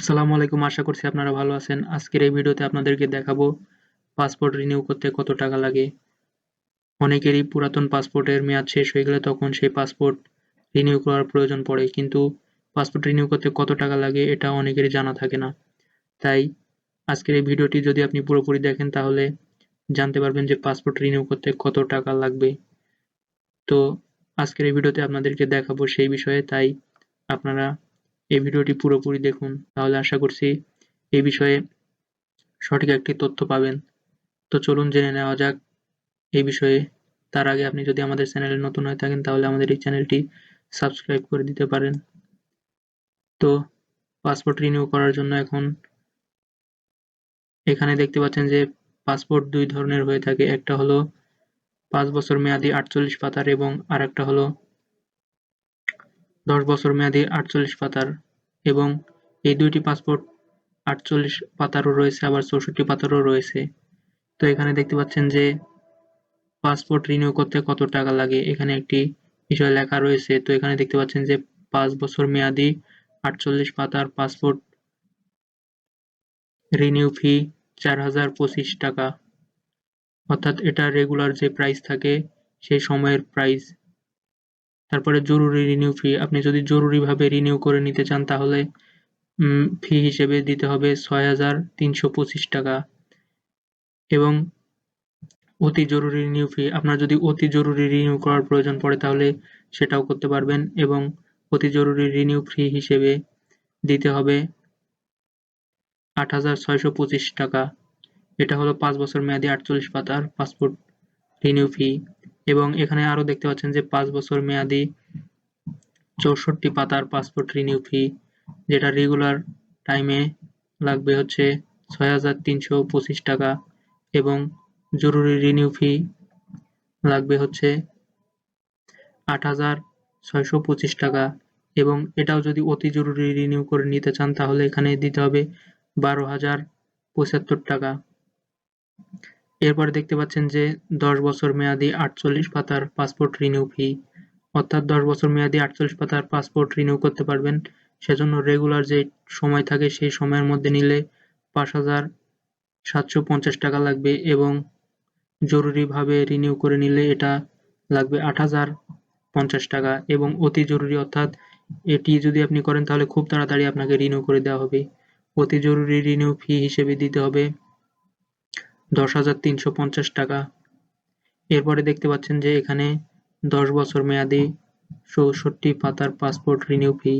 আসসালামু আলাইকুম, আশা করছি আপনারা ভালো আছেন। আজকের এই ভিডিওতে আপনাদেরকে দেখাবো পাসপোর্ট রিনিউ করতে কত টাকা লাগে। অনেকেরই পুরাতন পাসপোর্টের মেয়াদ শেষ হয়ে গেলে তখন সেই পাসপোর্ট রিনিউ করার প্রয়োজন পড়ে, কিন্তু পাসপোর্ট রিনিউ করতে কত টাকা লাগে এটা অনেকেরই জানা থাকে না। তাই আজকের এই ভিডিওটি যদি আপনি পুরোপুরি দেখেন, তাহলে জানতে পারবেন যে পাসপোর্ট রিনিউ করতে কত টাকা লাগবে। তো আজকের এই ভিডিওতে আপনাদেরকে দেখাবো সেই বিষয়ে, তাই আপনারা এই ভিডিওটি পুরোপুরি দেখুন, তাহলে আশা করছি এই বিষয়ে সঠিক একটি তথ্য পাবেন। তো চলুন জেনে নেওয়া যাক এই বিষয়ে। তার আগে আপনি যদি আমাদের চ্যানেলে নতুন হয়ে থাকেন, তাহলে আমাদের এই চ্যানেলটি সাবস্ক্রাইব করে দিতে পারেন। তো পাসপোর্ট রিনিউ করার জন্য এখন এখানে দেখতে পাচ্ছেন যে পাসপোর্ট দুই ধরনের হয়ে থাকে। একটা হলো পাঁচ বছর মেয়াদি আটচল্লিশ পাতার এবং আর একটা হলো দশ বছর মেয়াদি আটচল্লিশ পাতার এবং এই দুইটি পাসপোর্ট আটচল্লিশ পাতারও রয়েছে, আবার চৌষট্টি পাতারও রয়েছে। তো এখানে দেখতে পাচ্ছেন যে পাসপোর্ট রিনিউ করতে কত টাকা লাগে, এখানে একটি বিষয় লেখা রয়েছে। তো এখানে দেখতে পাচ্ছেন যে পাঁচ বছর মেয়াদি আটচল্লিশ পাতার পাসপোর্ট রিনিউ ফি চার হাজার পঁচিশ টাকা। অর্থাৎ এটা রেগুলার যে প্রাইস থাকে, সেই সময়ের প্রাইস তারপরে জরুরি রিনিউ ফি আপনি যদি জরুরিভাবে রিনিউ করে নিতে চান তাহলে ফি হিসেবে দিতে হবে ছয় হাজার তিনশো পঁচিশ টাকা। এবং অতি জরুরি রিনিউ ফি আপনার যদি অতি জরুরি রিনিউ করার প্রয়োজন পড়ে তাহলে সেটাও করতে পারবেন এবং অতি জরুরি রিনিউ ফি হিসেবে দিতে হবে আট হাজার ছয়শো পঁচিশ টাকা। এটা হলো পাঁচ বছর মেয়াদি আটচল্লিশ পাতার পাসপোর্ট রিনিউ ফি এবং এখানে আরও দেখতে পাচ্ছেন যে পাঁচ বছর মেয়াদি চৌষট্টি পাতার পাসপোর্ট রিনিউ ফি যেটা রেগুলার টাইমে লাগবে হচ্ছে ছয় হাজার তিনশো পঁচিশ টাকা এবং জরুরি রিনিউ ফি লাগবে হচ্ছে আট হাজার ছয়শো পঁচিশ টাকা এবং এটাও যদি অতি জরুরি রিনিউ করে নিতে চান তাহলে এখানে দিতে হবে বারো হাজার পঁচাত্তর টাকা। এরপরে দেখতে পাচ্ছেন যে দশ বছর মেয়াদি আটচল্লিশ পাতার পাসপোর্ট রিনিউ ফি অর্থাৎ দশ বছর মেয়াদি আটচল্লিশ পাতার পাসপোর্ট রিনিউ করতে পারবেন। সেজন্য রেগুলার যে সময় থাকে সেই সময়ের মধ্যে নিলে পাঁচ হাজার সাতশো পঞ্চাশ টাকা লাগবে এবং জরুরিভাবে রিনিউ করে নিলে এটা লাগবে আট হাজার পঞ্চাশ টাকা এবং অতি জরুরি, অর্থাৎ এটি যদি আপনি করেন তাহলে খুব তাড়াতাড়ি আপনাকে রিনিউ করে দেওয়া হবে। অতি জরুরি রিনিউ ফি হিসেবে দিতে হবে। দশ হাজার তিনশো পঞ্চাশ টাকা। এরপরে দেখতে পাচ্ছেন যে এখানে দশ বছর মেয়াদি চৌষট্টি পাতার পাসপোর্ট রিনিউ ফি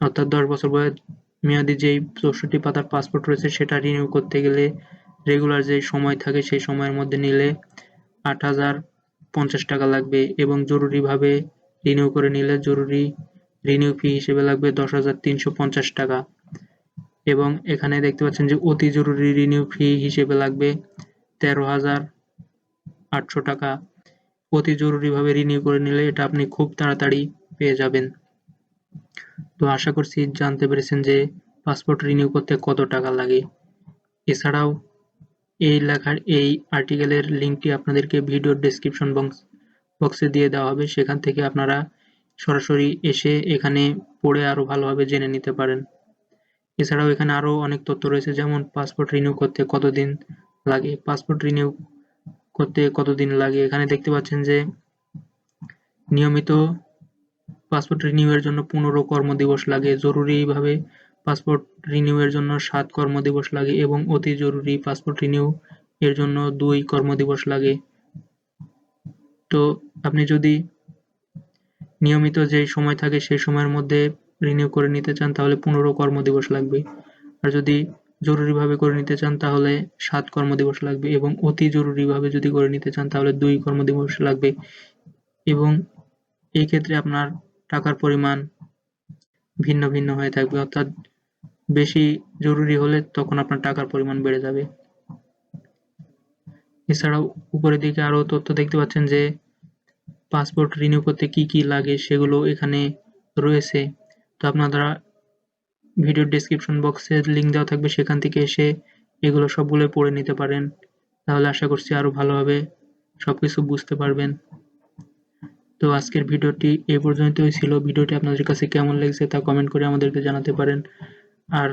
অর্থাৎ দশ বছর বয়স মেয়াদি যেই চৌষট্টি পাতার পাসপোর্ট রয়েছে সেটা রিনিউ করতে গেলে রেগুলার যে সময় থাকে সেই সময়ের মধ্যে নিলে আট হাজার পঞ্চাশ টাকা লাগবে এবং জরুরিভাবে রিনিউ করে নিলে জরুরি রিনিউ ফি হিসেবে লাগবে দশ হাজার তিনশো পঞ্চাশ টাকা। এবং এখানে দেখতে পাচ্ছেন যে অতি জরুরি রিনিউ ফি হিসেবে লাগবে তেরো হাজার আটশো টাকা। অতি জরুরিভাবে রিনিউ করে নিলে এটা আপনি খুব তাড়াতাড়ি পেয়ে যাবেন। তো আশা করছি জানতে পেরেছেন যে পাসপোর্ট রিনিউ করতে কত টাকা লাগে। এছাড়াও এই লেখার এই আর্টিকেলের লিঙ্কটি আপনাদেরকে ভিডিও ডেসক্রিপশন বক্স বক্সে দিয়ে দেওয়া হবে। সেখান থেকে আপনারা সরাসরি এসে এখানে পড়ে আরও ভালোভাবে জেনে নিতে পারেন। এছাড়াও এখানে আরও অনেক তথ্য রয়েছে, যেমন পাসপোর্ট রিনিউ করতে কতদিন লাগে, পাসপোর্ট রিনিউ করতে কতদিন লাগে। এখানে দেখতে পাচ্ছেন যে নিয়মিত পাসপোর্ট রিনিউয়ের জন্য পনেরো কর্মদিবস লাগে, জরুরিভাবে পাসপোর্ট রিনিউয়ের জন্য সাত কর্মদিবস লাগে এবং অতি জরুরি পাসপোর্ট রিনিউ এর জন্য দুই কর্মদিবস লাগে। তো আপনি যদি নিয়মিত যে সময় থাকে সেই সময়ের মধ্যে রিনিউ করে নিতে চান, তাহলে পনেরো কর্মদিবস লাগবে। আর যদি জরুরিভাবে করে নিতে চান, তাহলে সাত কর্মদিবস লাগবে এবং অতি জরুরিভাবে যদি করে নিতে চান, তাহলে দুই কর্মদিবস লাগবে। এবং এই ক্ষেত্রে আপনার টাকার পরিমাণ ভিন্ন ভিন্ন হয়ে থাকবে, অর্থাৎ বেশি জরুরি হলে তখন আপনার টাকার পরিমাণ বেড়ে যাবে। এছাড়াও উপরের দিকে আরও তথ্য দেখতে পাচ্ছেন যে, পাসপোর্ট রিনিউ করতে কি কি লাগে সেগুলো এখানে রয়েছে। তো আপনারা ভিডিও ডেসক্রিপশন বক্সে লিঙ্ক দেওয়া থাকবে, সেখান থেকে এসে এগুলো সবগুলো পড়ে নিতে পারেন। তাহলে আশা করছি আরও ভালোভাবে সবকিছু বুঝতে পারবেন। তো আজকের ভিডিওটি এই পর্যন্তই ছিল। ভিডিওটি আপনাদের কাছে কেমন লেগেছে তা কমেন্ট করে আমাদেরকে জানাতে পারেন। আর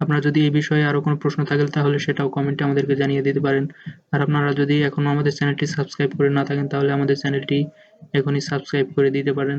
আপনার যদি এই বিষয়ে আরও কোনো প্রশ্ন থাকে তাহলে সেটাও কমেন্টে আমাদেরকে জানিয়ে দিতে পারেন। আর আপনারা যদি এখনও আমাদের চ্যানেলটি সাবস্ক্রাইব করে না থাকেন, তাহলে আমাদের চ্যানেলটি এখনই সাবস্ক্রাইব করে দিতে পারেন।